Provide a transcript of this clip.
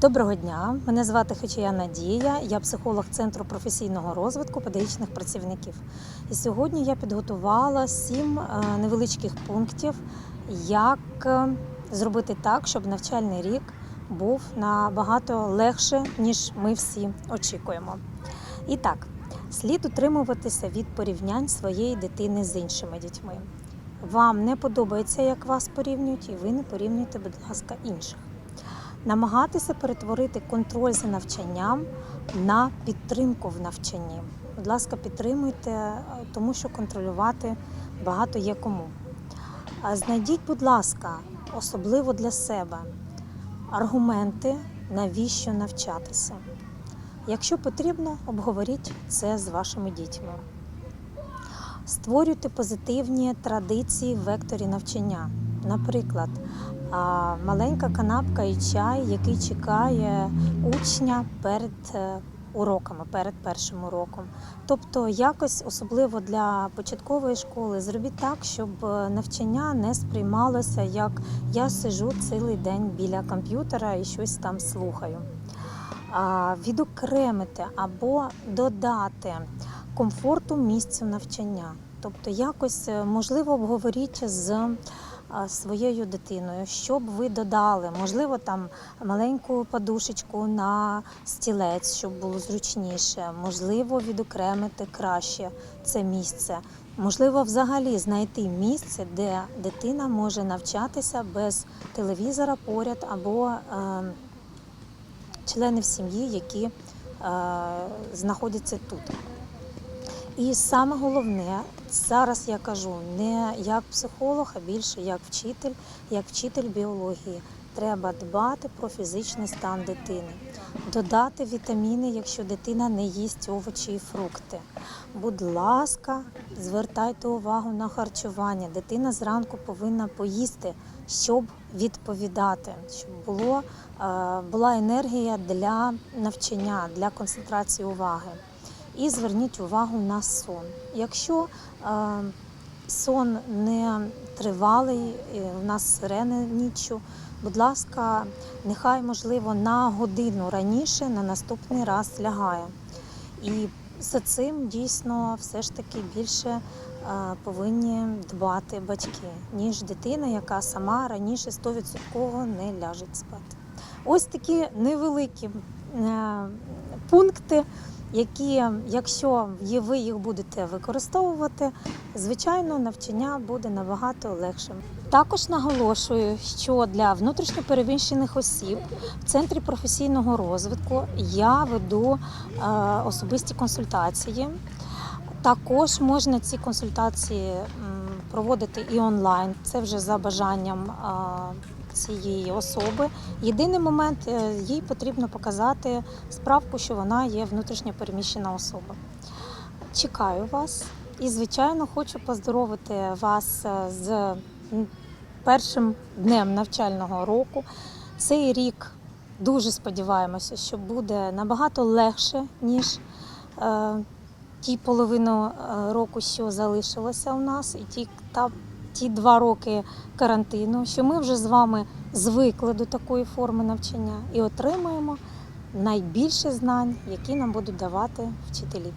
Доброго дня, мене звати Хачія Надія, я психолог Центру професійного розвитку педагогічних працівників. І сьогодні я підготувала сім е, невеличких пунктів, як е, зробити так, щоб навчальний рік був набагато легше, ніж ми всі очікуємо. І так, слід утримуватися від порівнянь своєї дитини з іншими дітьми. Вам не подобається, як вас порівнюють, і ви не порівнюйте, будь ласка, інших намагатися перетворити контроль за навчанням на підтримку в навчанні. Будь ласка, підтримуйте, е, тому що контролювати багато є кому. Знайдіть, будь ласка, особливо для себе аргументи, навіщо навчатися. Якщо потрібно, обговоріть це з вашими дітьми. Створюйте позитивні традиції в векторі навчання. Наприклад, маленька канапка і чай, який чекає учня перед е, уроками, перед першим уроком. Тобто, якось особливо для початкової школи, зробіть так, щоб е, навчання не сприймалося як я сижу цілий день біля комп'ютера і щось там слухаю. Відокремити або додати комфорту місцю навчання. Тобто, якось е, можливо обговоріть з своєю дитиною, що б ви додали, можливо, там маленьку подушечку на стілець, щоб було зручніше, можливо, відокремити краще це місце. Можливо, взагалі знайти місце, де дитина може навчатися без телевізора поряд або е, членів сім'ї, які е, знаходяться тут. І саме головне, зараз я кажу не як психолог, а більше як вчитель, як вчитель біології. Треба дбати про фізичний стан дитини, додати вітаміни, якщо дитина не їсть овочі і фрукти. Будь ласка, звертайте увагу на харчування. Дитина зранку повинна поїсти, щоб відповідати, щоб було, е, була енергія для навчання, для концентрації уваги. І зверніть увагу на сон. Якщо е, сон не тривалий, у нас сирени ніччю, будь ласка, нехай, можливо, на годину раніше на наступний раз лягає. І за цим дійсно все ж таки більше е, повинні дбати батьки, ніж дитина, яка сама раніше 100% не ляже спати. Ось такі невеликі е, пункти які, якщо ви їх будете використовувати, звичайно, навчання буде набагато легшим. Також наголошую, що для внутрішньопереміщених осіб в центрі професійного розвитку я веду е, особисті консультації. Також можна ці консультації проводити і онлайн. Це вже за бажанням е, цієї особи. Єдиний момент е, їй потрібно показати справку, що вона є внутрішньо переміщена особа. Чекаю вас і, звичайно, хочу поздоровити вас е, з першим днем навчального року. Цей рік дуже сподіваємося, що буде набагато легше, ніж е, ті половину року, що залишилося у нас, і ті та ті два роки карантину, що ми вже з вами звикли до такої форми навчання і отримаємо найбільше знань, які нам будуть давати вчителі.